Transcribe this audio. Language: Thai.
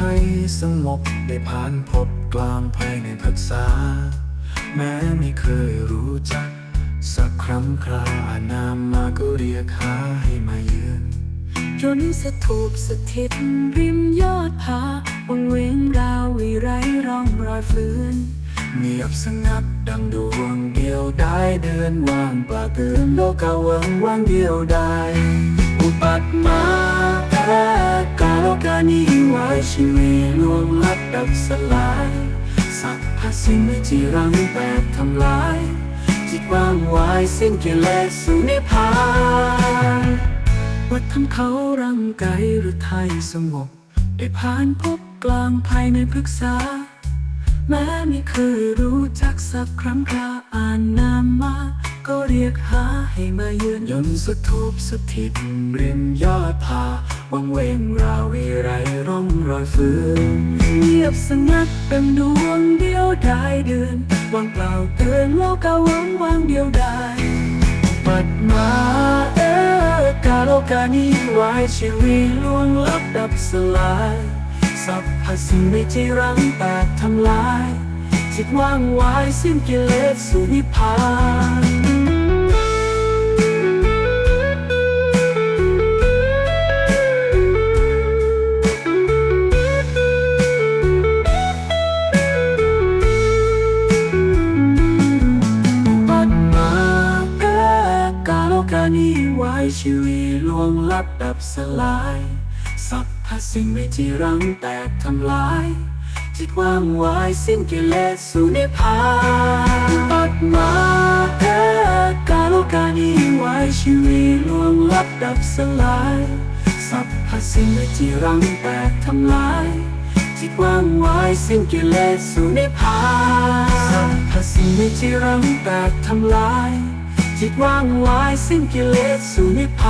ลหรือไทยสงบได้ผ่านพบกลางภายในพักษา แม้ไม่เคยรู้จัก สักครั้งครานามมาก็เรียกหาให้มาเยือนจนสถูปสถิตริมยอดผาวังเวงราววิไรร่องรอยฟื้นเงียบสงัดดังดวงเดียวได้เดินว่างปลาเตือนโลกาวังว่างเดียวได้อุปัตมาแพ้กา โลกานีไว้ชีวิตลวงลับดับสลายสัพพสิ่งจีรังแปดทำลายจิตว่างไวายสิ้นกิเลสสู่นิพพานวัดทำเขารังไกลหรือไทยสงบได้ผ่านพบกลางภายในพฤกษา แม้ไม่เคยรู้จักสักครั้งคราอ่านนามมา ก็เรียกหาให้มาเยือนยนต์สถูปสถิตริมยอ วังเวงราวีไรร่องรอยฟื้นเงียบสงัดเป็นดวงเดียวได้เดือนวางเปล่าเตือนโลกาวังวางเดียวได้ปัดมาเออกาโลกานีไว้ชีวิตลวงลับดับสลายสัพพสิ่งในจีรังแตกทำลาย จิตว่างไวายสิ้นกิเลสสู่นิพพาน กาโลกานีไว้ชีวิตลวงลับดับสลายสัพพสิ่งไม่จีรังแตกทำลายจิตว่างไวายสิ้นกิเลสสู่นิพพานปัดมาแพ้กาโลกานีไว้ชีวิตลวงลับดับสลายสัพพสิ่งไม่จีรังแตกทำลายจิตว่างไวายสิ้นกิเลสสู่นิพพานสัพพสิ่งไม่จีรังแตกทำลาย จิตว่างไวายสิ้นกิเลสสู่นิพพาน